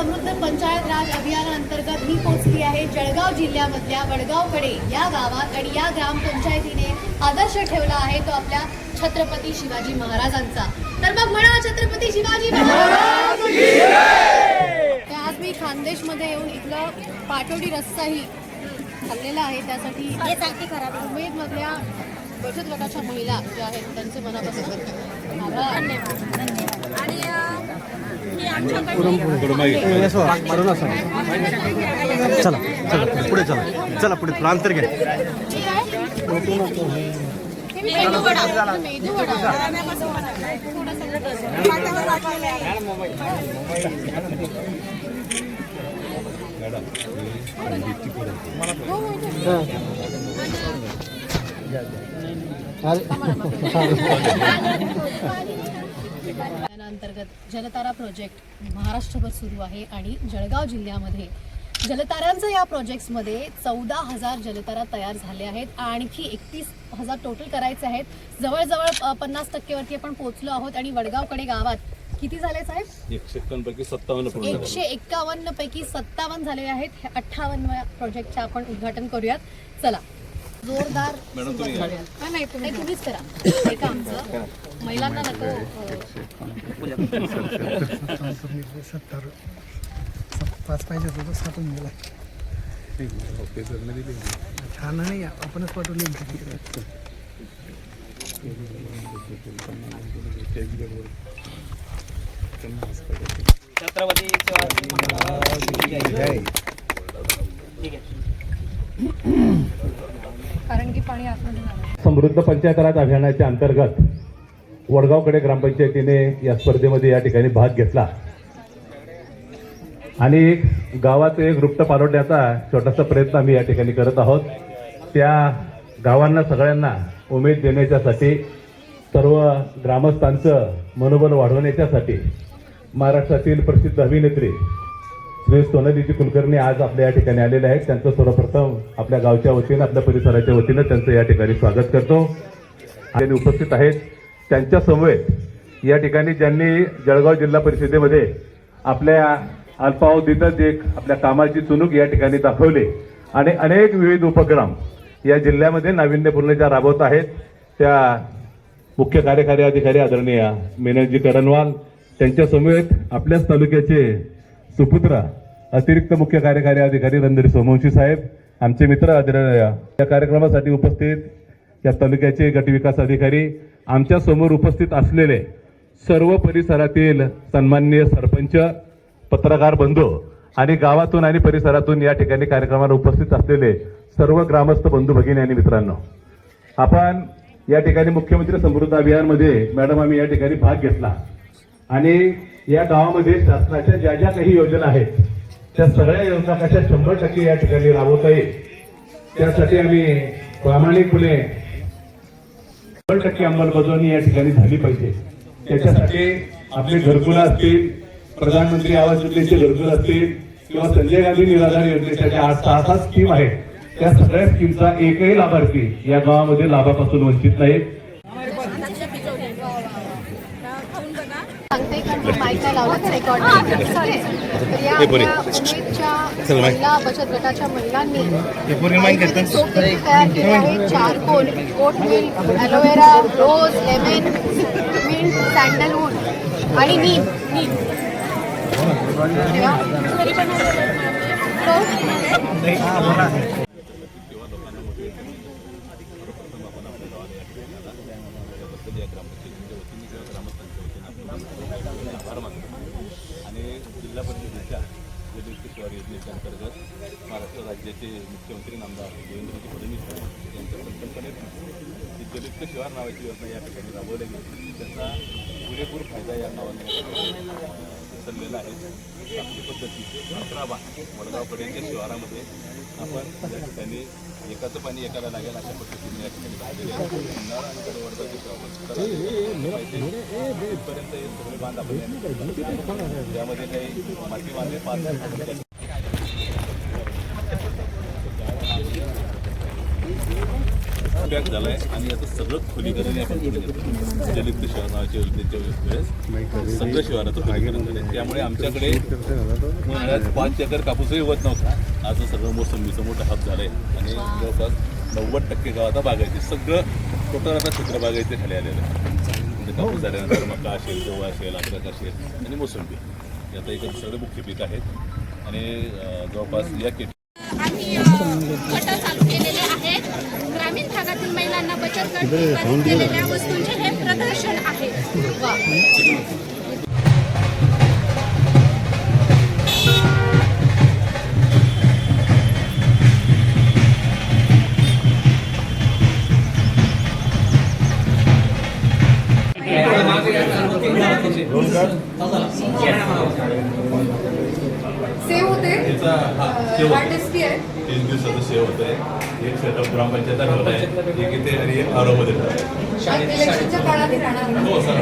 समृद्ध पंचायत राज अभियानाअंतर्गत मी पोहोचली आहे. जळगाव जिल्ह्यामधल्या वडगावकडे या गावात आणि या ग्रामपंचायतीने आदर्श ठेवला आहे तो आपल्या छत्रपती शिवाजी महाराजांचा. तर मग म्हणा छत्रपती शिवाजी महाराज आज मी खानदेशमध्ये येऊन इथलं पाटोडी रस्साही खाल्लेला आहे. त्यासाठी हे बचत गटाच्या महिला ज्या आहेत त्यांचे मनापासून आभार. आणि ही आमच्याकडे चला चला पुढे चला. चला पुढे अंतर घ्या. मेदू वडा. मेदू वडा. आहे. अंतर्गत जलतारा प्रोजेक्ट महाराष्ट्रभर सुरू आहे आणि जळगाव जिल्ह्यामध्ये जलतारांचं या प्रोजेक्ट्समध्ये चौदा हजार जलतारा तयार झाले आहेत. आणखी एकतीस हजार टोटल करायचे आहेत. जवळजवळ पन्नास टक्केवरती आपण पोहोचलो आहोत आणि वडगावकडे गावात किती झाले साहेब? एकशे एक्कावन्न पैकी सत्तावन्न झालेले आहेत. अठ्ठावन्न प्रोजेक्टचे आपण उद्घाटन करूयात. चला. जोरदार. नाही, नाही तुम्ही तुम्हीच करा. काम आमचं महिलांना नको सत्तर पाच पाहिजे होतं साठून गेला छान नाही आपणच पाठवली छत्रपती. ठीक आहे. कारण की पाणी आतमध्ये जाणार समृद्ध पंचायत राज अभियानाच्या अंतर्गत वडगावकडे ग्रामपंचायतीने या स्पर्धेमध्ये या ठिकाणी भाग घेतला. आणि गावाचं एक रुप्त पालवण्याचा छोटासा प्रयत्न आम्ही या ठिकाणी करत आहोत. त्या गावांना सगळ्यांना उमेद देण्याच्यासाठी सर्व ग्रामस्थांचं मनोबल वाढवण्याच्यासाठी महाराष्ट्रातील प्रसिद्ध अभिनेत्री श्री सोनालीजी कुलकर्णी आज आपल्या या ठिकाणी आलेले आहेत. त्यांचं सर्वप्रथम आपल्या गावच्या वतीनं आपल्या परिसराच्या वतीनं त्यांचं या ठिकाणी स्वागत करतो. आणि उपस्थित आहेत त्यांच्या समवेत या ठिकाणी ज्यांनी जळगाव जिल्हा परिषदेमध्ये आपल्या अल्पावधीतच एक आपल्या कामाची चुणूक या ठिकाणी दाखवली. आणि अनेक विविध उपक्रम या जिल्ह्यामध्ये नाविन्यपूर्ण ज्या राबवत आहेत त्या मुख्य कार्यकारी अधिकारी आदरणीय मेननजी करणवाल त्यांच्या समवेत आपल्याच तालुक्याचे सुपुत्र अतिरिक्त मुख्य कार्यकारी अधिकारी रणधीर सोमवंशी साहेब आमचे मित्र आदरणीय या कार्यक्रमासाठी उपस्थित या तालुक्याचे गटविकास अधिकारी आमच्यासमोर उपस्थित असलेले सर्व परिसरातील सन्माननीय सरपंच पत्रकार बंधू आणि गावातून आणि परिसरातून या ठिकाणी कार्यक्रमाला उपस्थित असलेले सर्व ग्रामस्थ बंधू भगिनी आणि मित्रांनो आपण या ठिकाणी मुख्यमंत्री समृद्ध अभियानमध्ये मॅडम आम्ही या ठिकाणी भाग घेतला. आणि या गावामध्ये शासनाच्या ज्या ज्या काही योजना आहेत त्या सगळ्या योजना कशा शंभर टक्के या ठिकाणी राबवता येईल. त्यासाठी आम्ही प्रामाणिकपणे शंभर टक्के अंमलबजावणी या ठिकाणी झाली पाहिजे. त्याच्यासाठी आपले घरकुल असतील प्रधानमंत्री आवास योजनेचे घरकुल असतील किंवा संजय गांधी निराधार योजनेच्या आठ सहा सात स्कीम आहेत. त्या सगळ्या स्कीमचा एकही लाभार्थी या गावामध्ये लाभापासून वंचित नाही सांगते कारण की माईक काय लावला तर रेकॉर्ड तर या आपल्या उमेदच्या महिला बचत गटाच्या महिलांनी तयार केले आहे. Charcoal oat milk aloe vera rose lemon mint sandalwood आणि नीम. नीम घरी बनवलेलं तो आणि जिल्हा परिषदेच्या जलयुक्त शिवार योजनेच्या अंतर्गत महाराष्ट्र राज्याचे मुख्यमंत्री नामदार देवेंद्रजी फडणवीस साहेब यांच्या संकल्पनेत ही जलयुक्त शिवार नावाची योजना या ठिकाणी राबवली गेली. त्याचा पुरेपूर फायदा या नावाने उचललेला आहे. आपली पद्धती अकराबा बा शिवारामध्ये आपण या ठिकाणी एकाचं पाणी एकाला लागेल अशा पद्धतीने या ठिकाणी बांधलेले आहे. जुन्नर आणि कडवडगावचे प्रवास हे सगळे बांध आपण त्यामध्ये काही माती बांधले पाच पॅक झाला आहे आणि आता सगळं खोलीकरण आपण जलयुक्त शहर योजनेच्या वेळेस. सगळं शहराचं खोलीकरण झालं त्यामुळे आमच्याकडे उन्हाळ्यात पाच एकर कापूसही होत नव्हता. आज सगळं मोसंबीचं मोठं हात झालं आहे आणि जवळपास नव्वद टक्के गावात बागायचे सगळं टोटल आता क्षेत्र बागायचे खाली आलेलं आहे. म्हणजे कापूस झाल्यानंतर मका असेल गहू असेल अद्रक असेल आणि मोसंबी. हे आता एक सगळे मुख्य पीक आहेत आणि जवळपास या किट भागातील महिलांना बचत गट केलेल्या वस्तूंचे हे प्रदर्शन आहे. होते. टेस्टी आहे. तीन दिवसाचं सेव होत. आहे एक सेटअप ग्रामपंचायत ठेवलं आहे. एक इथे आणि एक काळात राहणार. हो सर